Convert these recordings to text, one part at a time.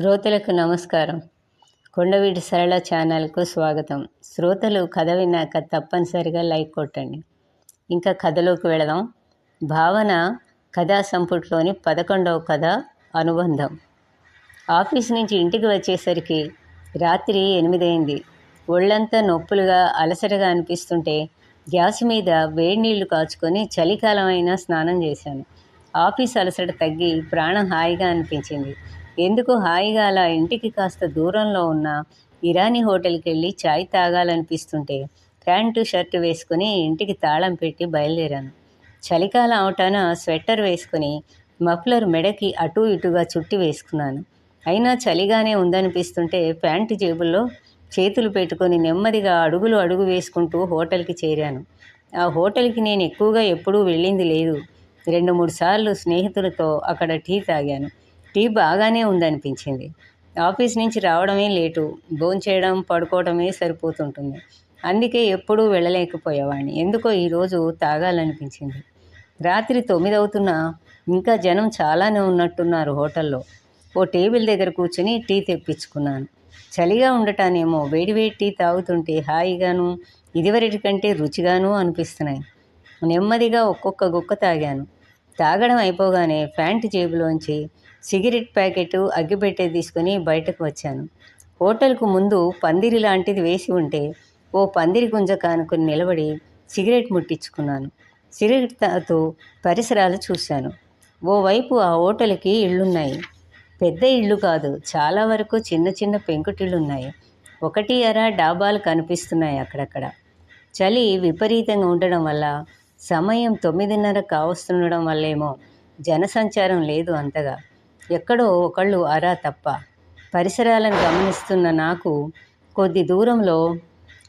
శ్రోతలకు నమస్కారం. కొండవీటి సరళ ఛానల్కు స్వాగతం. శ్రోతలు కథ విన్నాక తప్పనిసరిగా లైక్ కొట్టండి. ఇంకా కథలోకి వెళదాం. భావన కథా సంపుట్లోని పదకొండవ కథ అనుబంధం. ఆఫీస్ నుంచి ఇంటికి వచ్చేసరికి రాత్రి ఎనిమిదైంది. ఒళ్ళంతా నొప్పులుగా అలసటగా అనిపిస్తుంటే గ్యాస్ మీద వేడి నీళ్ళు కాచుకొని చలికాలం అయినా స్నానం చేశాను. ఆఫీస్ అలసట తగ్గి ప్రాణం హాయిగా అనిపించింది. ఎందుకు హాయిగా అలా ఇంటికి కాస్త దూరంలో ఉన్న ఇరానీ హోటల్కి వెళ్ళి చాయ్ తాగాలనిపిస్తుంటే ప్యాంటు షర్టు వేసుకుని ఇంటికి తాళం పెట్టి బయలుదేరాను. చలికాలం అవటాన స్వెట్టర్ వేసుకుని మఫ్లర్ మెడకి అటు ఇటుగా చుట్టి వేసుకున్నాను. అయినా చలిగానే ఉందనిపిస్తుంటే ప్యాంటు జేబుల్లో చేతులు పెట్టుకొని నెమ్మదిగా అడుగులు అడుగు వేసుకుంటూ హోటల్కి చేరాను. ఆ హోటల్కి నేను ఎక్కువగా ఎప్పుడూ వెళ్ళింది లేదు. రెండు మూడు సార్లు స్నేహితులతో అక్కడ టీ తాగాను. టీ బాగానే ఉందనిపించింది. ఆఫీస్ నుంచి రావడమే లేటు భోంచేయడం పడుకోవడమే సరిపోతుంటుంది. అందుకే ఎప్పుడూ వెళ్ళలేకపోయేవాడిని. ఎందుకో ఈరోజు తాగాలనిపించింది. రాత్రి తొమ్మిది అవుతున్నా ఇంకా జనం చాలానే ఉన్నట్టున్నారు హోటల్లో. ఓ టేబుల్ దగ్గర కూర్చుని టీ తెప్పించుకున్నాను. చలిగా ఉండటానేమో వేడివేడి టీ తాగుతుంటే హాయిగాను ఇదివరటి కంటే రుచిగాను అనిపిస్తున్నాయి. నెమ్మదిగా ఒక్కొక్క గుక్క తాగాను. తాగడం అయిపోగానే ప్యాంటు జేబులోంచి సిగరెట్ ప్యాకెట్ అగ్గిపెట్టే తీసుకుని బయటకు వచ్చాను. హోటల్కు ముందు పందిరి లాంటిది వేసి ఉంటే ఓ పందిరి గుంజ కానుకొని నిలబడి సిగరెట్ ముట్టించుకున్నాను. సిగరెట్తో పరిసరాలు చూశాను. ఓవైపు ఆ హోటల్కి ఇళ్ళున్నాయి. పెద్ద ఇళ్ళు కాదు చాలా వరకు చిన్న చిన్న పెంకుటిళ్ళు ఉన్నాయి ఒకటి అర డాబాలు కనిపిస్తున్నాయి అక్కడక్కడ. చలి విపరీతంగా ఉండడం వల్ల సమయం తొమ్మిదిన్నర కావస్తుండడం వల్లేమో జనసంచారం లేదు అంతగా. ఎక్కడో ఒకళ్ళు అరా తప్ప. పరిసరాలను గమనిస్తున్న నాకు కొద్ది దూరంలో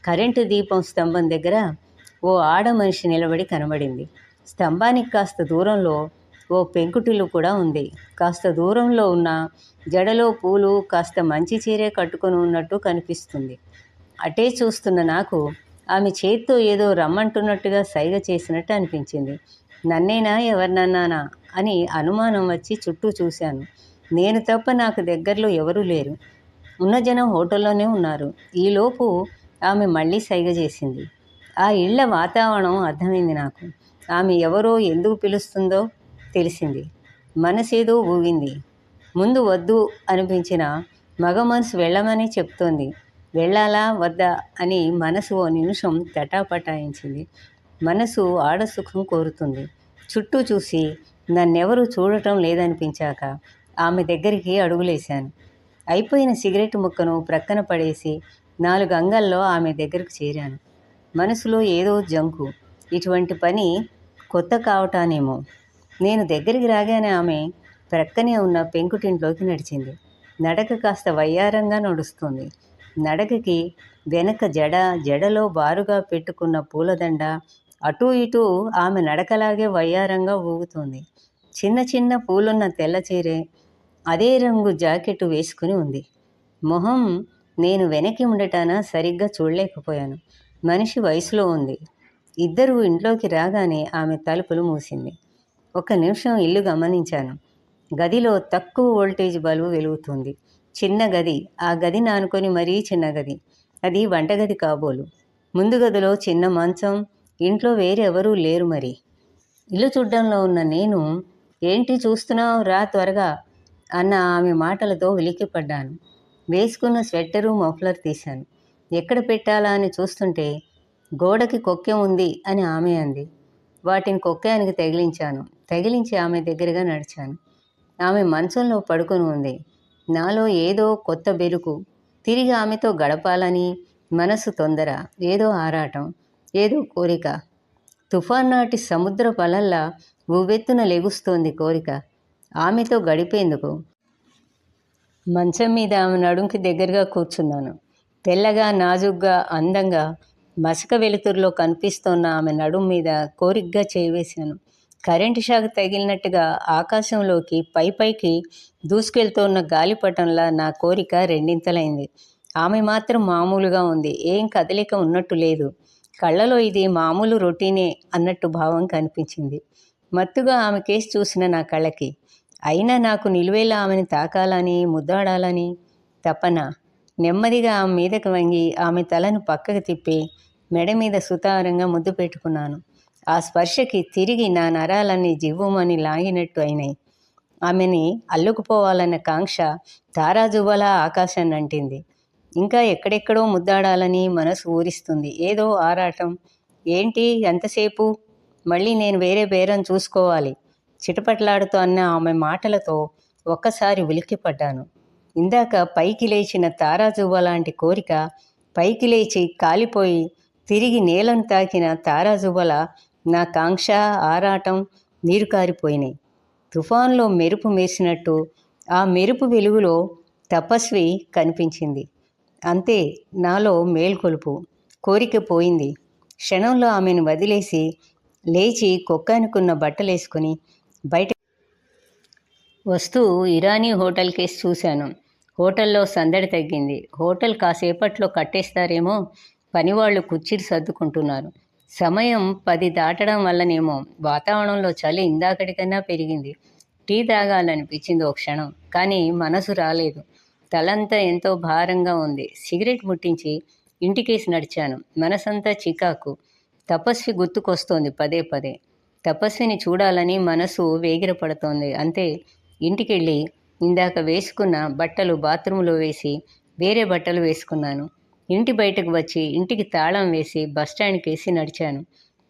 కరెంటు దీపం స్తంభం దగ్గర ఓ ఆడ మనిషి నిలబడి కనబడింది. స్తంభానికి కాస్త దూరంలో ఓ పెంకుటిల్లు కూడా ఉంది. కాస్త దూరంలో ఉన్న జడలో పూలు కాస్త మంచి చీరే కట్టుకొని ఉన్నట్టు కనిపిస్తుంది. అటే చూస్తున్న నాకు ఆమె చేత్తో ఏదో రమ్మంటున్నట్టుగా సైగ చేసినట్టు అనిపించింది. నన్నేనా ఎవరినన్నానా అని అనుమానం వచ్చి చుట్టూ చూశాను. నేను తప్ప నాకు దగ్గరలో ఎవరూ లేరు. ఉన్న జనం హోటల్లోనే ఉన్నారు. ఈలోపు ఆమె మళ్ళీ సైగ చేసింది. ఆ ఇళ్ళ వాతావరణం అర్థమైంది నాకు. ఆమె ఎవరో ఎందుకు పిలుస్తుందో తెలిసింది. మనసేదో ఊగింది. ముందు వద్దు అనిపించిన మగ మనసు వెళ్ళమని చెప్తోంది. వెళ్ళాలా? వద్దా? అని మనసు ఓ నిమిషం తటాపటాయించింది. మనసు ఆడసుఖం కోరుతుంది. చుట్టూ చూసి నన్నెవరూ చూడటం లేదనిపించాక ఆమె దగ్గరికి అడుగులేశాను. అయిపోయిన సిగరెట్ ముక్కను ప్రక్కన పడేసి నాలుగు అంగల్లో ఆమె దగ్గరకు చేరాను. మనసులో ఏదో జంకు. ఇటువంటి పని కొత్త కావటానేమో. నేను దగ్గరికి రాగానే ఆమె ప్రక్కనే ఉన్న పెంకుటింట్లోకి నడిచింది. నడక కాస్త వయ్యారంగా నడుస్తుంది. నడకకి వెనక జడ జడలో బారుగా పెట్టుకున్న పూలదండ అటూ ఇటూ ఆమె నడకలాగే వయ్యారంగా ఊగుతుంది. చిన్న చిన్న పూలున్న తెల్ల చీరే అదే రంగు జాకెట్ వేసుకుని ఉంది. మొహం నేను వెనక్కి ఉండటాన సరిగ్గా చూడలేకపోయాను. మనిషి వయసులో ఉంది. ఇద్దరు ఇంట్లోకి రాగానే ఆమె తలుపులు మూసింది. ఒక నిమిషం ఇల్లు గమనించాను. గదిలో తక్కువ వోల్టేజ్ బల్బు వెలుగుతుంది. చిన్న గది. ఆ గది నానుకొని మరీ చిన్న గది. అది వంటగది కాబోలు. ముందు గదిలో చిన్న మంచం ఇంట్లో వేరెవరూ లేరు మరి. ఇల్లు చూడ్డంలో ఉన్న నేను ఏంటి చూస్తున్నావు రా త్వరగా అన్న ఆమె మాటలతో ఉలిక్కిపడ్డాను. వేసుకున్న స్వెట్టరు మఫ్లర్ తీశాను. ఎక్కడ పెట్టాలా అని చూస్తుంటే గోడకి కొక్కె ఉంది అని ఆమె అంది. వాటిని కొక్కానికి తగిలించాను. తగిలించి ఆమె దగ్గరగా నడిచాను. ఆమె మంచంలో పడుకొని ఉంది. నాలో ఏదో కొత్త బెరుకు. తిరిగి ఆమెతో గడపాలని మనసు తొందర ఏదో ఆరాటం. ఏదో కోరిక. తుఫాన్ నాటి సముద్ర పలల్లా ఉవ్వెత్తున లెగుస్తోంది కోరిక. ఆమెతో గడిపేందుకు. మంచం మీద ఆమె నడుంకి దగ్గరగా కూర్చున్నాను. తెల్లగా నాజుగ్గా అందంగా మసక వెలుతురులో కనిపిస్తోన్న ఆమె నడుం మీద కోరికగా చేవేశాను కరెంటు షాక్ తగిలినట్టుగా ఆకాశంలోకి పై పైకి దూసుకెళ్తున్న గాలిపటంలా నా కోరిక రెండింతలైంది. ఆమె మాత్రం మామూలుగా ఉంది. ఏం కదలిక ఉన్నట్టు లేదు. కళ్ళలో ఇది మామూలు రొటీనే అన్నట్టు భావం కనిపించింది. మత్తుగా ఆమె కేసు చూసిన నా కళ్ళకి అయినా నాకు నిలువేలా ఆమెను తాకాలని ముద్దాడాలని తపన. నెమ్మదిగా ఆమె మీదకు వంగి ఆమె తలను పక్కకు తిప్పి మెడ మీద సుతారంగా ముద్దు పెట్టుకున్నాను. ఆ స్పర్శకి తిరిగి నా నరాలన్నీ జివ్వుమని లాగినట్టు అయినాయి. ఆమెని అల్లుకుపోవాలన్న కాంక్ష తారాజువ్వలా ఆకాశాన్ని అంటింది ఇంకా ఎక్కడెక్కడో ముద్దాడాలని మనసు ఊరిస్తుంది. ఏదో ఆరాటం. ఏంటి ఎంతసేపు మళ్ళీ నేను వేరే బేరం చూసుకోవాలి. చిటపట్లాడుతూ అన్న ఆమె మాటలతో ఒక్కసారి ఉలిక్కిపడ్డాను. ఇందాక పైకి లేచిన తారాజువ్వ లాంటి కోరిక పైకి లేచి కాలిపోయి తిరిగి నేలను తాకిన తారాజువ్వల నా కాంక్ష ఆరాటం నీరు కారిపోయినాయి. తుఫాన్లో మెరుపు మేసినట్టు ఆ మెరుపు వెలుగులో తపస్వి కనిపించింది. అంతే నాలో మేల్కొలుపు కోరిక పోయింది. క్షణంలో ఆమెను వదిలేసి లేచి కొక్కానుకున్న బట్టలేసుకుని బయట వస్తూ ఇరానీ హోటల్ కేసు చూశాను. హోటల్లో సందడి తగ్గింది. హోటల్ కాసేపట్లో కట్టేస్తారేమో పనివాళ్ళు కుర్చీలు సర్దుకుంటున్నారు. సమయం పది దాటడం వల్లనేమో వాతావరణంలో చలి ఇందాకటికన్నా పెరిగింది. టీ తాగాలనిపించింది ఒక క్షణం కానీ మనసు రాలేదు. తలంతా ఎంతో భారంగా ఉంది. సిగరెట్ ముట్టించి ఇంటికేసి నడిచాను. మనసంతా చికాకు. తపస్వి గుర్తుకొస్తోంది పదే పదే. తపస్విని చూడాలని మనసు వేగిరపడుతోంది. అంతే ఇంటికెళ్ళి ఇందాక వేసుకున్న బట్టలు బాత్రూంలో వేసి వేరే బట్టలు వేసుకున్నాను. ఇంటి బయటకు వచ్చి ఇంటికి తాళం వేసి బస్టాండ్కి వేసి నడిచాను.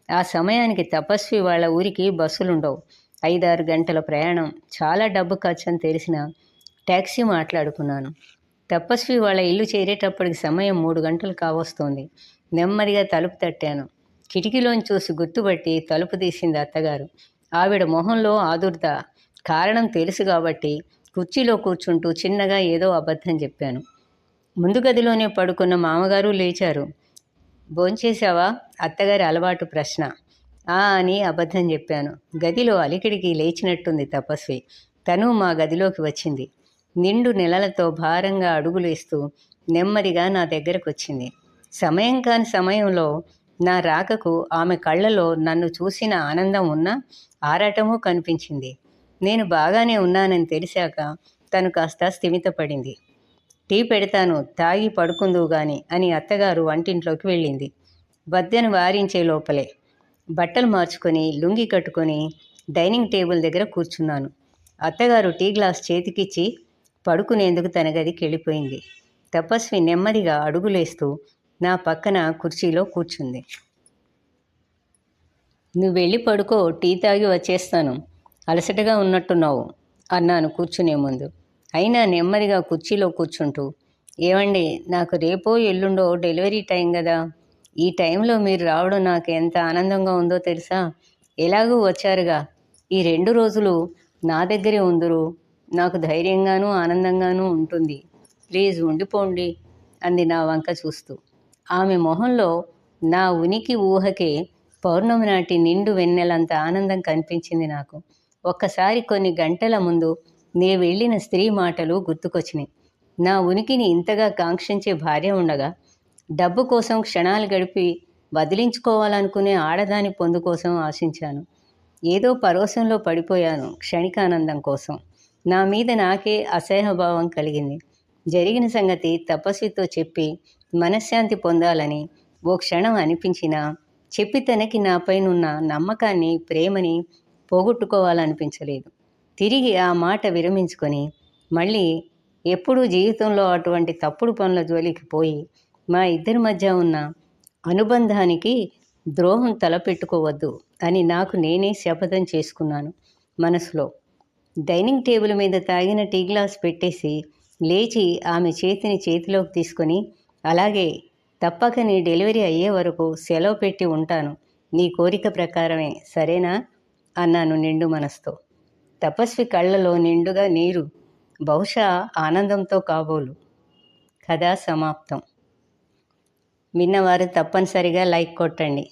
ఆ సమయానికి తపస్వి వాళ్ళ ఊరికి బస్సులుండవు. ఐదారు గంటల ప్రయాణం. చాలా డబ్బు ఖర్చు అని తెలిసిన ట్యాక్సీ మాట్లాడుకున్నాను. తపస్వి వాళ్ళ ఇల్లు చేరేటప్పటికి సమయం మూడు గంటలు కావస్తోంది. నెమ్మదిగా తలుపు తట్టాను. కిటికీలోని చూసి గుర్తుపట్టి తలుపు తీసింది అత్తగారు. ఆవిడ మొహంలో ఆదుర్ద. కారణం తెలుసు కాబట్టి కుర్చీలో కూర్చుంటూ చిన్నగా ఏదో అబద్ధం చెప్పాను. ముందు గదిలోనే పడుకున్న మామగారు లేచారు. భోంచేశావా? అత్తగారి అలవాటు ప్రశ్న. ఆ అని అబద్ధం చెప్పాను. గదిలో అలికిడికి లేచినట్టుంది తపస్వి. తను మా గదిలోకి వచ్చింది. నిండు నెలలతో భారంగా అడుగులేస్తూ నెమ్మదిగా నా దగ్గరకు వచ్చింది సమయం కాని సమయంలో నా రాకకు ఆమె కళ్ళలో నన్ను చూసిన ఆనందం ఉన్నా ఆరాటము కనిపించింది. నేను బాగానే ఉన్నానని తెలిసాక తను కాస్త స్థిమితపడింది. టీ పెడతాను తాగి పడుకుందువు గాని అని అత్తగారు వంటింట్లోకి వెళ్ళింది. బద్దెను వారించే లోపలే బట్టలు మార్చుకొని లుంగి కట్టుకొని డైనింగ్ టేబుల్ దగ్గర కూర్చున్నాను. అత్తగారు టీ గ్లాస్ చేతికిచ్చి పడుకునేందుకు తన గదికి వెళ్ళిపోయింది. తపస్వి నెమ్మదిగా అడుగులేస్తూ నా పక్కన కుర్చీలో కూర్చుంది. నువ్వు వెళ్ళి పడుకో టీ తాగి వచ్చేస్తాను. అలసటగా ఉన్నట్టున్నావు అన్నాను కూర్చునే ముందు. అయినా నెమ్మదిగా కుర్చీలో కూర్చుంటూ ఏమండి నాకు రేపో ఎల్లుండో డెలివరీ టైం కదా ఈ టైంలో మీరు రావడం నాకు ఎంత ఆనందంగా ఉందో తెలుసా? ఎలాగూ వచ్చారుగా. ఈ రెండు రోజులు నా దగ్గరే ఉందరు. నాకు ధైర్యంగానూ ఆనందంగానూ ఉంటుంది. ప్లీజ్ ఉండిపోండి అంది నా వంక చూస్తూ. ఆమె మొహంలో నా ఉనికి ఊహకే పౌర్ణమి నాటి నిండు వెన్నెలంత ఆనందం కనిపించింది నాకు. ఒక్కసారి కొన్ని గంటల ముందు నే వెళ్ళిన స్త్రీ మాటలు గుర్తుకొచ్చినాయి. నా ఉనికిని ఇంతగా కాంక్షించే భార్య ఉండగా డబ్బు కోసం క్షణాలు గడిపి వదిలించుకోవాలనుకునే ఆడదాని పొందు కోసం ఆశించాను. ఏదో పరోసంలో పడిపోయాను క్షణికానందం కోసం. నా మీద నాకే అసహ్యభావం కలిగింది. జరిగిన సంగతి తపస్వితో చెప్పి మనశ్శాంతి పొందాలని ఓ క్షణం అనిపించినా చెప్పి తనకి నాపైనున్న నమ్మకాన్ని ప్రేమని పోగొట్టుకోవాలనిపించలేదు. తిరిగి ఆ మాట విరమించుకొని మళ్ళీ ఎప్పుడూ జీవితంలో అటువంటి తప్పుడు పనుల జోలికి పోయి మా ఇద్దరి మధ్య ఉన్న అనుబంధానికి ద్రోహం తలపెట్టుకోవద్దు అని నాకు నేనే శపథం చేసుకున్నాను మనసులో. డైనింగ్ టేబుల్ మీద తాగిన టీ గ్లాస్ పెట్టేసి లేచి ఆమె చేతిని చేతిలోకి తీసుకొని అలాగే తప్పక నీ డెలివరీ అయ్యే వరకు సెలవు పెట్టి ఉంటాను. నీ కోరిక ప్రకారమే సరేనా? అన్నాను నిండు మనసుతో. తపస్వి కళ్ళలో నిండుగా నీరు బహుశా ఆనందంతో కాబోలు. కథ సమాప్తం. విన్నవారు తప్పనిసరిగా లైక్ కొట్టండి.